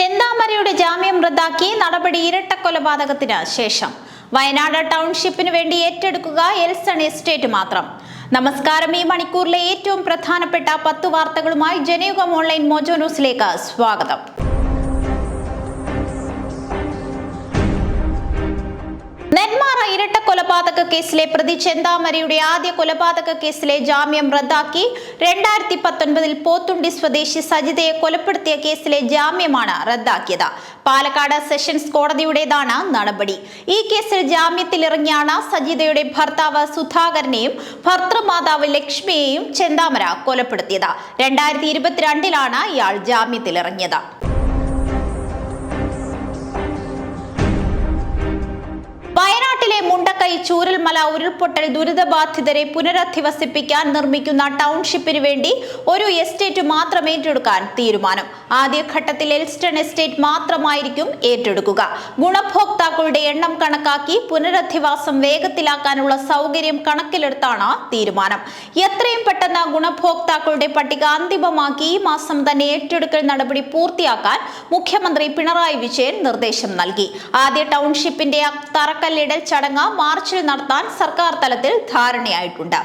ചെന്താമരയുടെ ജാമ്യം റദ്ദാക്കി നടപടി ഇരട്ട കൊലപാതകത്തിന് ശേഷം. വയനാട് ടൗൺഷിപ്പിന് വേണ്ടി ഏറ്റെടുക്കുക എൽസൺ എസ്റ്റേറ്റ് മാത്രം. നമസ്കാരം. ഈ മണിക്കൂറിലെ ഏറ്റവും പ്രധാനപ്പെട്ട പത്ത് വാർത്തകളുമായി ജനയുഗം ഓൺലൈൻ മോജോ ന്യൂസിലേക്ക് സ്വാഗതം. നെന്മാറ ഇരട്ട കൊലപാതക കേസിലെ പ്രതി ചെന്താമരയുടെ ആദ്യ കൊലപാതക കേസിലെ ജാമ്യം റദ്ദാക്കി രണ്ടായിരത്തി പത്തൊൻപതിൽ പോത്തുണ്ടി സ്വദേശി സജിതയെ കൊലപ്പെടുത്തിയ കേസിലെ ജാമ്യമാണ് റദ്ദാക്കിയത്. പാലക്കാട് സെഷൻസ് കോടതിയുടേതാണ് നടപടി. ഈ കേസിൽ ജാമ്യത്തിലിറങ്ങിയാണ് സജിതയുടെ ഭർത്താവ് സുധാകരനെയും ഭർത്തൃമാതാവ് ലക്ഷ്മിയെയും ചെന്താമര കൊലപ്പെടുത്തിയത്. രണ്ടായിരത്തി ഇരുപത്തിരണ്ടിലാണ് ഇയാൾ ജാമ്യത്തിലിറങ്ങിയത്. വയനാട്ടിലെ മുണ്ടക്കൈ ചൂരൽമല ഉരുൾപൊട്ടൽ ദുരിതബാധിതരെ പുനരധിവസിപ്പിക്കാൻ നിർമ്മിക്കുന്ന ടൗൺഷിപ്പിന് വേണ്ടി ഒരു എസ്റ്റേറ്റ് മാത്രം ഏറ്റെടുക്കാൻ തീരുമാനം. ആദ്യഘട്ടത്തിൽ എൽസ്റ്റൺ എസ്റ്റേറ്റ് മാത്രമായിരിക്കും ഏറ്റെടുക്കുക. ഗുണഭോക്താക്കളുടെ എണ്ണം കണക്കാക്കി പുനരധിവാസം വേഗത്തിലാക്കാനുള്ള സൗകര്യം കണക്കിലെടുത്താണ് തീരുമാനം. എത്രയും പെട്ടെന്ന് ഗുണഭോക്താക്കളുടെ പട്ടിക അന്തിമമാക്കി ഈ മാസം തന്നെ ഏറ്റെടുക്കൽ നടപടി പൂർത്തിയാക്കാൻ മുഖ്യമന്ത്രി പിണറായി വിജയൻ നിർദ്ദേശം നൽകി. ആദ്യ ടൗൺഷിപ്പിന്റെ തറക്കല്ലിടൽ ചടങ്ങ് മാർച്ചിൽ നടത്താൻ സർക്കാർ തലത്തിൽ ധാരണയായിട്ടുണ്ട്.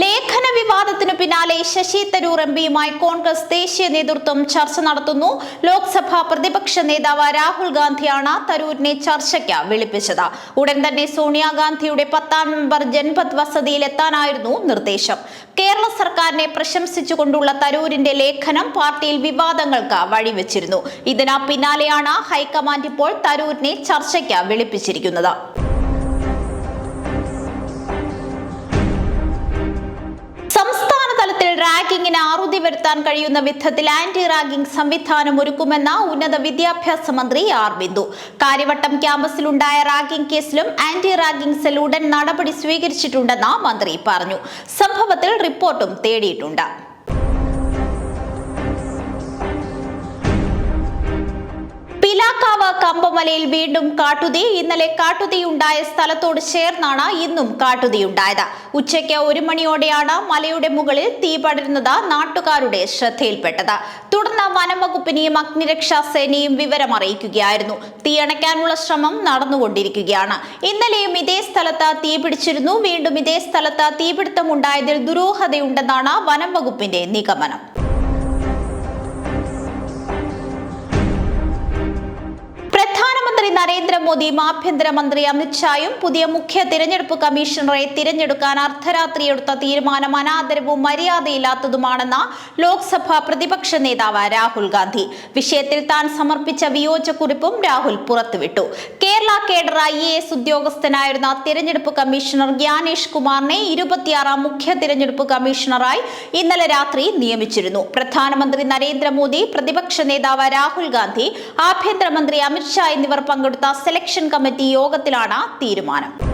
ലേഖന വിവാദത്തിനു പിന്നാലെ ശശി തരൂർ എം പിയുമായി കോൺഗ്രസ് ദേശീയ നേതൃത്വം ചർച്ച നടത്തുന്നു. ലോക്സഭാ പ്രതിപക്ഷ നേതാവ് രാഹുൽ ഗാന്ധിയാണ് തരൂരിനെ ചർച്ചയ്ക്ക് വിളിപ്പിച്ചത്. ഉടൻ തന്നെ സോണിയാഗാന്ധിയുടെ പത്താം നമ്പർ ജൻപത് വസതിയിൽ എത്താനായിരുന്നു നിർദ്ദേശം. കേരള സർക്കാരിനെ പ്രശംസിച്ചുകൊണ്ടുള്ള തരൂരിന്റെ ലേഖനം പാർട്ടിയിൽ വിവാദങ്ങൾക്ക് വഴിവെച്ചിരുന്നു. ഇതിന് പിന്നാലെയാണ് ഹൈക്കമാൻഡ് ഇപ്പോൾ തരൂരിനെ ചർച്ചയ്ക്ക് വിളിപ്പിച്ചിരിക്കുന്നത്. റാഗിങ്ങിന് ആറുതി വരുത്താൻ കഴിയുന്ന വിധത്തിൽ ആന്റി റാഗിംഗ് സംവിധാനം ഒരുക്കുമെന്ന ഉന്നത വിദ്യാഭ്യാസ മന്ത്രി ആർ ബിന്ദു. കാര്യവട്ടം ക്യാമ്പസിലുണ്ടായ റാഗിംഗ് കേസിലും ആന്റി റാഗിംഗ് സെൽ ഉടൻ നടപടി സ്വീകരിച്ചിട്ടുണ്ടെന്ന് മന്ത്രി പറഞ്ഞു. സംഭവത്തിൽ റിപ്പോർട്ടും തേടിയിട്ടുണ്ട്. പിലാക്കാവ് കമ്പമലയിൽ വീണ്ടും കാട്ടുതീ. ഇന്നലെ കാട്ടുതീയുണ്ടായ സ്ഥലത്തോട് ചേർന്നാണ് ഇന്നും കാട്ടുതീയുണ്ടായത്. ഉച്ചയ്ക്ക് ഒരു മണിയോടെയാണ് മലയുടെ മുകളിൽ തീ പടരുന്നത് നാട്ടുകാരുടെ ശ്രദ്ധയിൽപ്പെട്ടത്. തുടർന്ന് വനംവകുപ്പിനെയും അഗ്നിരക്ഷാ സേനയും വിവരം അറിയിക്കുകയായിരുന്നു. തീയണയ്ക്കാനുള്ള ശ്രമം നടന്നുകൊണ്ടിരിക്കുകയാണ്. ഇന്നലെയും ഇതേ സ്ഥലത്ത് തീ പിടിച്ചിരുന്നു. വീണ്ടും ഇതേ സ്ഥലത്ത് തീപിടുത്തമുണ്ടായതിൽ ദുരൂഹതയുണ്ടെന്നാണ് വനംവകുപ്പിന്റെ നിഗമനം. പ്രധാനമന്ത്രി നരേന്ദ്രമോദി ആഭ്യന്തരമന്ത്രി അമിത്ഷായും പുതിയ മുഖ്യ തിരഞ്ഞെടുപ്പ് കമ്മീഷണറെ തിരഞ്ഞെടുക്കാൻ അർദ്ധരാത്രി എടുത്ത തീരുമാനം അനാദരവും മര്യാദയില്ലാത്തതുമാണെന്ന ലോക്സഭാ പ്രതിപക്ഷ നേതാവ് രാഹുൽ ഗാന്ധി. വിഷയത്തിൽ താൻ സമർപ്പിച്ച വിയോജക്കുറിപ്പും രാഹുൽ പുറത്തുവിട്ടു. Kerala cadre I A S ഉദ്യോഗസ്ഥനായിരുന്ന തിരഞ്ഞെടുപ്പ് കമ്മീഷണർ ജ്ഞാനേഷ് കുമാറിനെ ഇരുപത്തിയാറാം മുഖ്യ തിരഞ്ഞെടുപ്പ് കമ്മീഷണറായി ഇന്നലെ രാത്രി നിയമിച്ചിരുന്നു. പ്രധാനമന്ത്രി നരേന്ദ്രമോദി പ്രതിപക്ഷ നേതാവ് രാഹുൽ ഗാന്ധി ആഭ്യന്തരമന്ത്രി അമിത്ഷാ എന്നിവർ പങ്കെടുത്ത. സെലക്ഷൻ കമ്മിറ്റി യോഗത്തിലാണ് തീരുമാനം.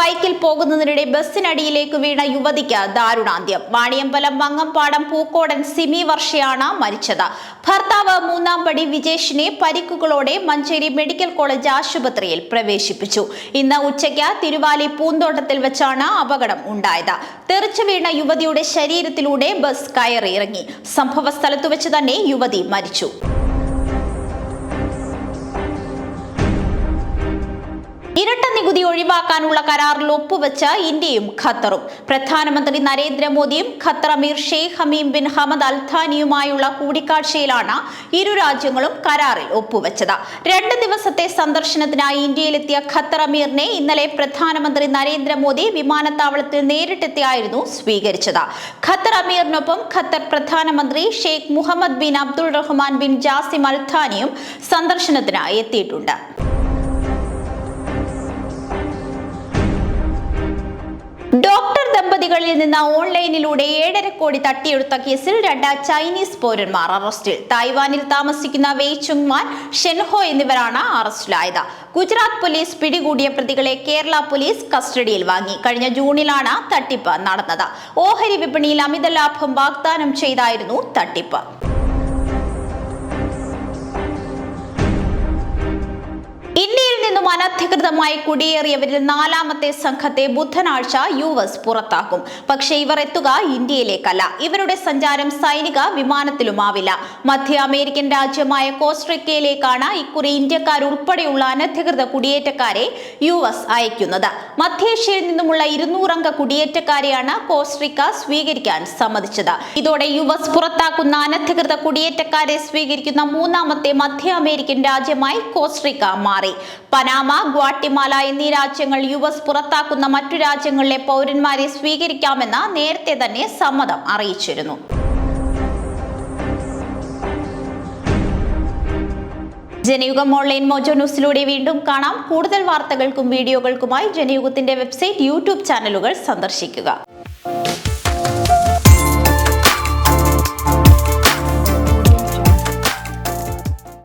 ബൈക്കിൽ പോകുന്നതിനിടെ ബസ്സിനടിയിലേക്ക് വീണ യുവതിക്ക് ദാരുണാന്ത്യം. വാണിയമ്പലം മങ്ങംപാടം പൂക്കോടൻ സിമി വർഷയാണ് മരിച്ചത്. ഭർത്താവ് മൂന്നാം പടി വിജേഷിനെ പരിക്കുകളോടെ മഞ്ചേരി മെഡിക്കൽ കോളേജ് ആശുപത്രിയിൽ പ്രവേശിപ്പിച്ചു. ഇന്ന് ഉച്ചയ്ക്ക് തിരുവാലി പൂന്തോട്ടത്തിൽ വെച്ചാണ് അപകടം ഉണ്ടായത്. തെറിച്ചു വീണ യുവതിയുടെ ശരീരത്തിലൂടെ ബസ് കയറിയിറങ്ങി. സംഭവ സ്ഥലത്തു വെച്ച് തന്നെ യുവതി മരിച്ചു. ഇരട്ട നികുതി ഒഴിവാക്കാനുള്ള കരാറിൽ ഒപ്പുവെച്ച ഇന്ത്യയും ഖത്തറും. പ്രധാനമന്ത്രി നരേന്ദ്രമോദിയും Qatar emir Sheikh Hamim bin Hamad അൽഥാനിയുമായുള്ള കൂടിക്കാഴ്ചയിലാണ് ഇരു രാജ്യങ്ങളും കരാറിൽ ഒപ്പുവെച്ചത്. രണ്ട് ദിവസത്തെ സന്ദർശനത്തിനായി ഇന്ത്യയിലെത്തിയ ഖത്തർ അമീറിനെ ഇന്നലെ പ്രധാനമന്ത്രി നരേന്ദ്രമോദി വിമാനത്താവളത്തിൽ നേരിട്ടെത്തിയായിരുന്നു സ്വീകരിച്ചത്. ഖത്തർ അമീറിനൊപ്പം ഖത്തർ പ്രധാനമന്ത്രി Sheikh Mohammed bin Abdul Rahman bin Jassim അൽഥാനിയും സന്ദർശനത്തിനായി എത്തിയിട്ടുണ്ട്. ദമ്പതികളിൽ നിന്ന് ഓൺലൈനിലൂടെ ഏഴര കോടി തട്ടിയെടുത്ത കേസിൽ രണ്ട് ചൈനീസ് പൗരന്മാർ അറസ്റ്റിൽ. തായ്വാനിൽ താമസിക്കുന്ന വെയ് ചുങ്മാൻ ഷെൻഹോ എന്നിവരാണ് അറസ്റ്റിലായത്. ഗുജറാത്ത് പോലീസ് പിടികൂടിയ പ്രതികളെ കേരള പോലീസ് കസ്റ്റഡിയിൽ വാങ്ങി. കഴിഞ്ഞ ജൂണിലാണ് തട്ടിപ്പ് നടന്നത്. ഓഹരി വിപണിയിൽ അമിത ലാഭം വാഗ്ദാനം ചെയ്തായിരുന്നു തട്ടിപ്പ്. നിന്ന് അനധികൃതമായി കുടിയേറിയവരിൽ നാലാമത്തെ സംഘത്തെ ബുധനാഴ്ച യു എസ് പുറത്താക്കും. പക്ഷേ ഇവർ എത്തുക ഇന്ത്യയിലേക്കല്ല. ഇവരുടെ സഞ്ചാരം സൈനിക വിമാനത്തിലുമാവില്ല. മധ്യ അമേരിക്കൻ രാജ്യമായ കോസ്ട്രിക്കയിലേക്കാണ് ഇക്കുറി ഇന്ത്യക്കാർ ഉൾപ്പെടെയുള്ള അനധികൃത കുടിയേറ്റക്കാരെ യു എസ് അയക്കുന്നത്. മധ്യേഷ്യയിൽ നിന്നുമുള്ള ഇരുന്നൂറംഗ കുടിയേറ്റക്കാരെയാണ് കോസ്ട്രിക്ക സ്വീകരിക്കാൻ സമ്മതിച്ചത്. ഇതോടെ യു എസ് പുറത്താക്കുന്ന അനധികൃത കുടിയേറ്റക്കാരെ സ്വീകരിക്കുന്ന മൂന്നാമത്തെ മധ്യ അമേരിക്കൻ രാജ്യമായി കോസ്ട്രിക്ക മാറി. പനാമ ഗ്വാട്ടിമാല എന്നീ രാജ്യങ്ങൾ യു എസ് പുറത്താക്കുന്ന മറ്റു രാജ്യങ്ങളിലെ പൗരന്മാരെ സ്വീകരിക്കാമെന്ന് നേരത്തെ തന്നെ സമ്മതം അറിയിച്ചിരുന്നു. ജനയുഗം ഓൺലൈൻ മോജോ ന്യൂസിലൂടെ വീണ്ടും കാണാം. കൂടുതൽ വാർത്തകൾക്കും വീഡിയോകൾക്കുമായി ജനയുഗത്തിന്റെ വെബ്സൈറ്റ് യൂട്യൂബ് ചാനലുകൾ സന്ദർശിക്കുക.